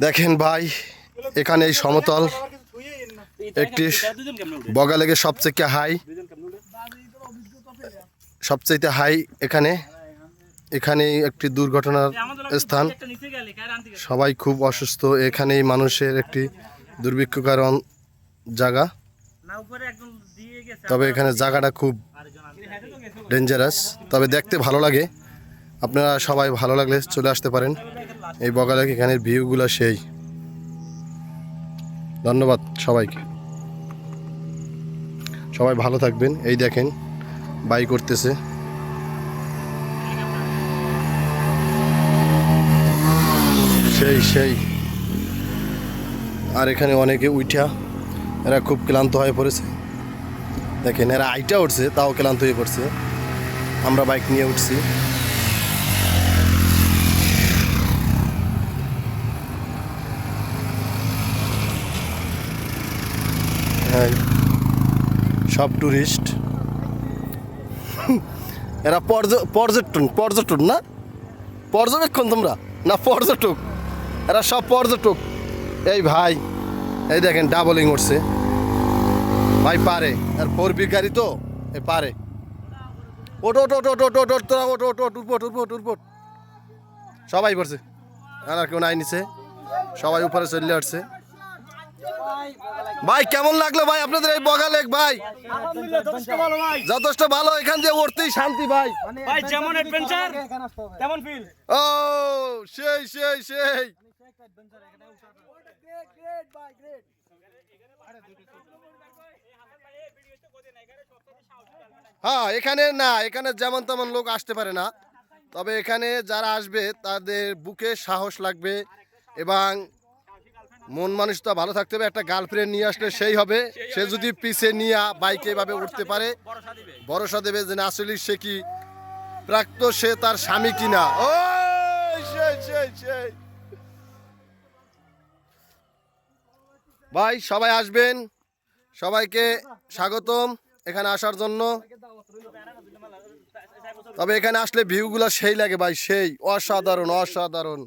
দেখেন ভাই, এখানে এই সমতল একটি বগা লেগে সবচেয়ে হাই সবচেয়ে হাই এখানে। এখানে একটি দুর্ঘটনার স্থান। সবাই খুব অসুস্থ। এখানেই মানুষের একটি দুর্ভিক্ষকার অন- জায়গা। তবে এখানে জায়গাটা খুব ডেঞ্জারাস তবে দেখতে ভালো লাগে। আপনারা সবাই ভালো লাগলে চলে আসতে পারেন। এই বগালেক এখানের ভিউগুলো সেই। ধন্যবাদ সবাইকে। সবাই ভালো থাকবেন। এই দেখেন, বাই করতেছে। সেই সেই। আর এখানে অনেকে উঠা এরা খুব ক্লান্ত হয়ে পড়েছে। দেখেন, এরা আইটা উঠছে, তাও ক্লান্ত হয়ে পড়ছে। আমরা বাইক নিয়ে উঠছি। হ্যাঁ সব টুরিস্ট এরা পর্য- পর্যটন পর্যটন না? পর্যবেক্ষণ তোমরা? না, পর্যটক? এরা সব পর্যটক। এই ভাই, এই দেখেন ডাবলিং উঠছে। ভাই, পারে। আর ফোর বি গাড়ি তো? এ, পারে। ওট ওট ওট ওট ওট তোরা ওট ওট উঠবোট উঠবোট উঠবোট সবাই পড়ছে। আর কেউ নাই নিছে সবাই উপরে চলে আসছে। ভাই কেমন লাগল ভাই আপনাদের এই বগালেক ভাই? যথেষ্ট ভালো এখান দিয়ে উঠতেই শান্তি ভাই। ভাই যেমন অ্যাডভেঞ্চার তেমন ফিল ও সেই সেই সেই। হ্যাঁ এখানে না এখানে যেমন তেমন লোক আসতে পারে না। তবে এখানে যারা আসবে তাদের বুকে সাহস লাগবে এবং মন মানুষটা ভালো থাকতে হবে, একটা গার্লফ্রেন্ড নিয়ে আসলে সেই হবে। সে যদি পিছে নিয়ে বাইকে এভাবে উঠতে পারে, ভরসা দেবে যে না, আসলে সে কি প্রাক্ত সে তার স্বামী কিনা। ও ভাই, সবাই আসবেন। সবাইকে স্বাগতম এখানে আসার জন্য। তবে এখানে আসলে ভিউগুলো সেই লাগে ভাই, সেই। অসাধারণ অসাধারণ।